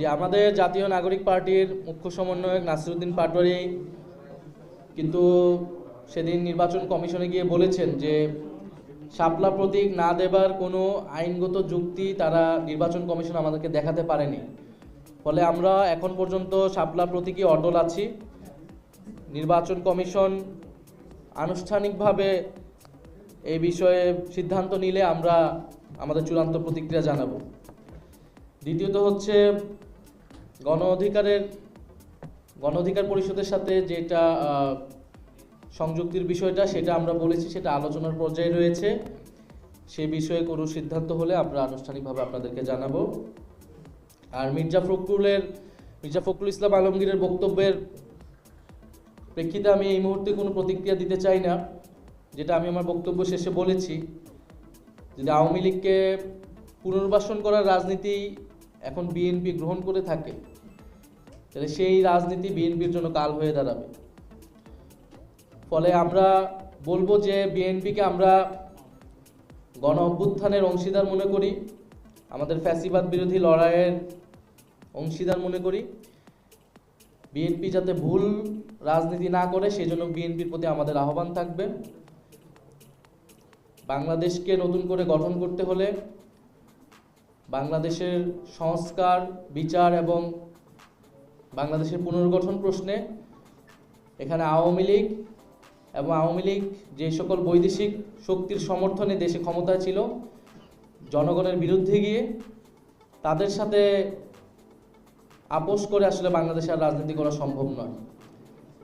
যে আমাদের জাতীয় নাগরিক পার্টির মুখ্য সমন্বয়ক নাসিরুদ্দিন পাটোয়ারি কিন্তু সেদিন নির্বাচন কমিশনে গিয়ে বলেছেন যে শাপলা প্রতীক না দেবার কোনো আইনগত যুক্তি তারা নির্বাচন কমিশন আমাদেরকে দেখাতে পারেনি। ফলে আমরা এখন পর্যন্ত শাপলা প্রতীকই অটল আছি। নির্বাচন কমিশন আনুষ্ঠানিকভাবে এই বিষয়ে সিদ্ধান্ত নিলে আমরা আমাদের চূড়ান্ত প্রতিক্রিয়া জানাব। দ্বিতীয়ত হচ্ছে গণ অধিকারের, গণ অধিকার পরিষদের সাথে যেটা সংযুক্তির বিষয়টা, সেটা আমরা বলেছি, সেটা আলোচনার পর্যায়ে রয়েছে। সে বিষয়ে কোনো সিদ্ধান্ত হলে আমরা আনুষ্ঠানিকভাবে আপনাদেরকে জানাব। আর মির্জা ফখরুলের, মির্জা ফখরুল ইসলাম আলমগীরের বক্তব্যের প্রেক্ষিতে আমি এই মুহূর্তে কোনো প্রতিক্রিয়া দিতে চাই না, যেটা আমি আমার বক্তব্য শেষে বলেছি, যদি আওয়ামী লীগকে পুনর্বাসন করার রাজনীতি এখন বিএনপি গ্রহণ করে থাকে তাহলে সেই রাজনীতি বিএনপির জন্য কাল হয়ে দাঁড়াবে। ফলে আমরা বলব যে বিএনপিকে আমরা গণ অভ্যুত্থানের অংশীদার মনে করি, আমাদের ফ্যাসিবাদ বিরোধী লড়াইয়ের অংশীদার মনে করি। বিএনপি যাতে ভুল রাজনীতি না করে সেই জন্য বিএনপির প্রতি আমাদের আহ্বান থাকবে। বাংলাদেশকে নতুন করে গঠন করতে হলে বাংলাদেশের সংস্কার, বিচার এবং বাংলাদেশের পুনর্গঠন প্রশ্নে এখানে আওয়ামী লীগ এবং আওয়ামী লীগ যে সকল বৈদেশিক শক্তির সমর্থনে দেশে ক্ষমতা ছিল, জনগণের বিরুদ্ধে গিয়ে তাদের সাথে আপোষ করে আসলে বাংলাদেশে আর রাজনীতি করা সম্ভব নয়।